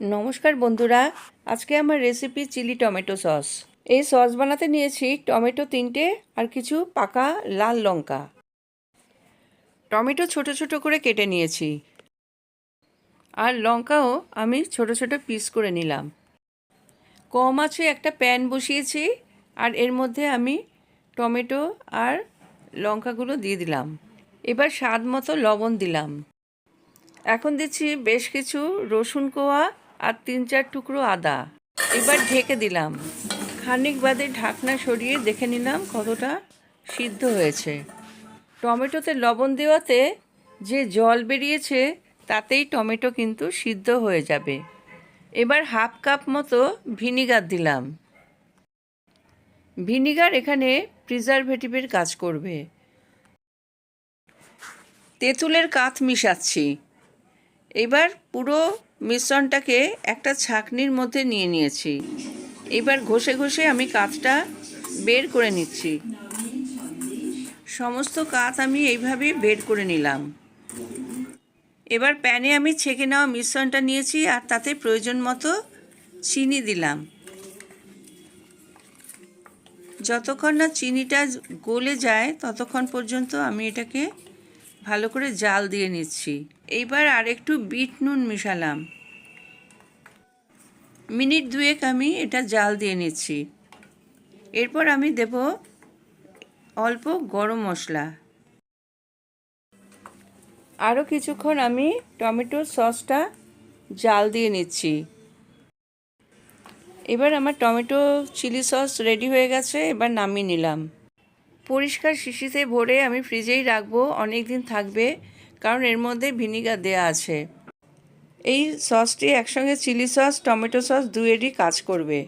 নমস্কার বন্ধুরা, আজকে আমার রেসিপি চিলি টমেটো সস এই সস বানাতে নিয়েছি টমেটো তিনটে আর কিছু পাকা লাল লঙ্কা। টমেটো ছোট ছোট করে কেটে নিয়েছি। আর লঙ্কাও আমি ছোট ছোট পিস করে নিলাম। কম আছে একটা প্যান বসিয়েছি আর এর মধ্যে আমি টমেটো আর লঙ্কাগুলো দিয়ে দিলাম। এবার স্বাদ মতো লবণ দিলাম। এখন দিচ্ছি বেশ কিছু রসুন কোয়া আর তিন চার টুকরো আদা। এবার ঢেকে দিলাম। খানিক বাদে ঢাকনা সরিয়ে দেখে নিলাম কতটা সিদ্ধ হয়েছে। টমেটোতে লবণ দেওয়াতে যে জল বেরিয়েছে, তাতেই টমেটো কিন্তু সিদ্ধ হয়ে যাবে। এবার হাফ কাপ মতো ভিনিগার দিলাম। ভিনিগার এখানে প্রিজারভেটিভের কাজ করবে। তেঁতুলের কাঠ মিশাচ্ছি। এবার পুরো মিশ্রণটাকে একটা ছাকনির মধ্যে নিয়ে নিয়েছি। এবার ঘষে ঘষে আমি কাঠটা বের করে নিচ্ছি। সমস্ত কাঠ আমি এইভাবে বের করে নিলাম। এবার প্যানে আমি ছেঁকে নেওয়া মিশ্রণটা নিয়েছি আর তাতে প্রয়োজন মতো চিনি দিলাম। যতক্ষণ না চিনিটা গলে যায় ততক্ষণ পর্যন্ত আমি এটাকে ভালো করে জাল দিয়ে নিচ্ছি। এইবার আর একটু বিট নুন মিশালাম। মিনিট দুয়েক আমি এটা জাল দিয়ে নিচ্ছি। এরপর আমি দেব অল্প গরম মশলা। আরও কিছুক্ষণ আমি টমেটোর সসটা জাল দিয়ে নিচ্ছি। এবার আমার টমেটো চিলি সস রেডি হয়ে গেছে, এবার নামিয়ে নিলাম। পরিষ্কার শিশিতে ভরে আমি ফ্রিজেই রাখব অনেক দিন থাকবে, কারণ এর মধ্যে ভিনিগার দেওয়া আছে। এই সসটি একসঙ্গে চিলি সস, টমেটো সস দুয়েরই কাজ করবে।